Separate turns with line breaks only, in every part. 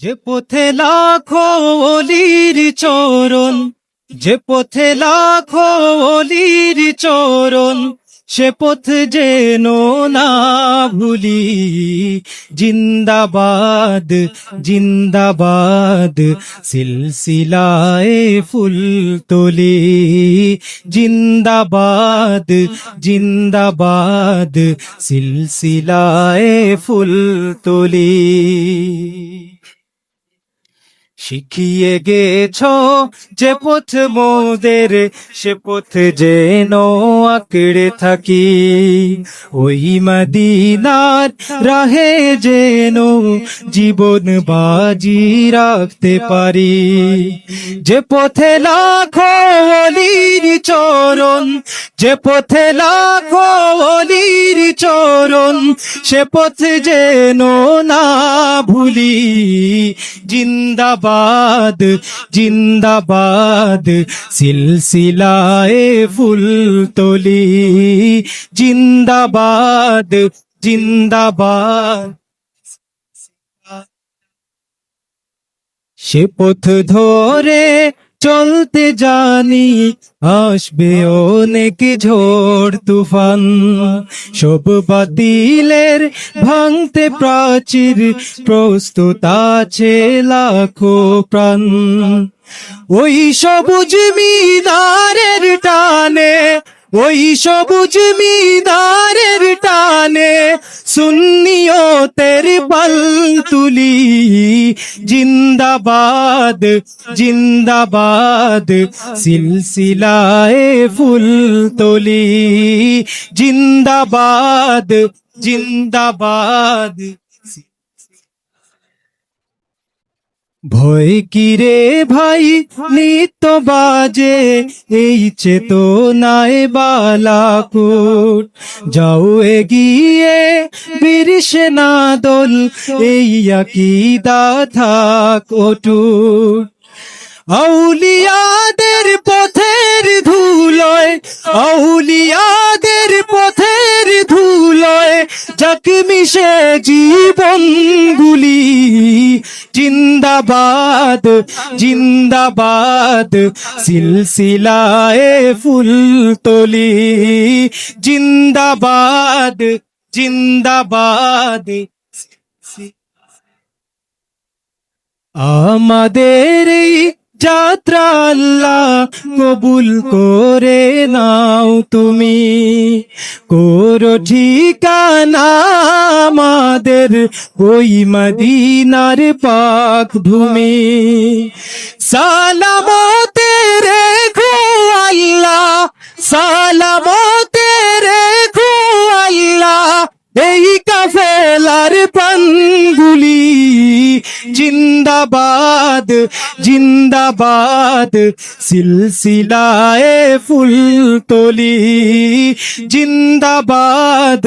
যে পথে লাখো অলির চরণ, যে পথে লাখো অলির চরণ, সে পথ যেন না ভুলি। জিন্দাবাদ জিন্দাবাদ, সিলসিলায় ফুল তোলি। জিন্দাবাদ জিন্দাবাদ, সিলসিলায় ফুল তোলি। শিখিয়ে গেছ যে পথ মোদের, সে পথ যেন আঁকড়ে থাকি। ওই মদিনার রাহে যেন জীবন বাজি রাখতে পারি। যে পথে লাখো অলির চরণ, যে পথে লাখো অলির চরণ, সে পথ যেন না ভুলি। জিন্দাবাদ জিন্দাবাদ সিলসিলায় ফুলতলি জিন্দাবাদ জিন্দাবাদ। সে পথ ধরে চলতে জানি, আসবে অনেক ঝড় তুফান। সব বাতিলের ভাঙতে প্রাচীর, প্রস্তুত আছে লাখো প্রাণ। ওই সবুজ মিনারের টানে, ওই সবুজ মিনারের টানে সুন্নিয়তের পাল তুলি। জিন্দাবাদ জিন্দাবাদ সিলসিলায় ফুল তুলি। জিন্দাবাদ জিন্দাবাদ ভয় কিরে ভাই? নিত্য বাজে এই চেতনায় বালাকুট। যাও এগিয়ে বীর সেনা দল এই আকিদা থাক অটুট। আউলিয়াদের পথের ধুলয়, আউলিয়াদের যাক মিশে জীবনগুলি জিন্দাবাদ জিন্দাবাদ সিলসিলায় ফুল তোলি জিন্দাবাদ জিন্দাবাদ আমাদের যাত্রা আল্লাহ কবুল করে নাও তুমি। করো ঠিকানা আমাদের ওই মদিনার পাক ভূমি। সালামতে রেখো আল্লাহ, সালামতে রেখো আল্লাহ। এই কাফেলার পানগুলি জিন্দাবাদ জিন্দাবাদ সিলসিলায় ফুল তোলি জিন্দাবাদ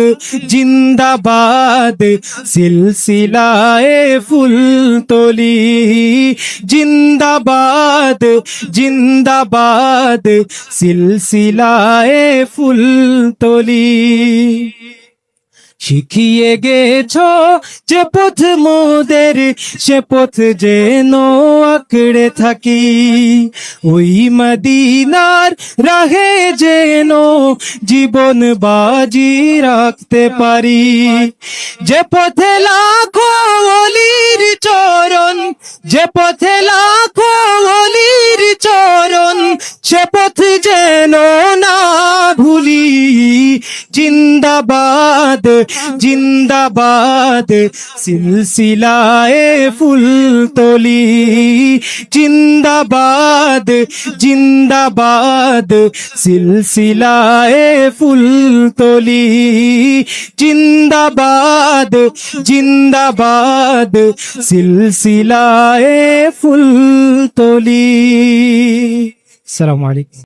জিন্দাবাদ সিলসিলায় ফুল তোলি জিন্দাবাদ জিন্দাবাদ সিলসিলায় ফুল তোলি শিখিয়ে গেছ যে পথ মোদের, সে পথ যেন আঁকড়ে থাকি। ওই মদিনার রাহে যেন জীবন বাজি রাখতে পারি। যে পথে লাখো অলির চরণ, যে পথে লাখো জিন্দাবাদ জিন্দাবাদ, সিলসিলায় ফুল তোলি। জিন্দাবাদ জিন্দাবাদ, সিলসিলায় ফুল তোলি। জিন্দাবাদ জিন্দাবাদ, সিলসিলায় ফুল তোলি। আলাইকুম।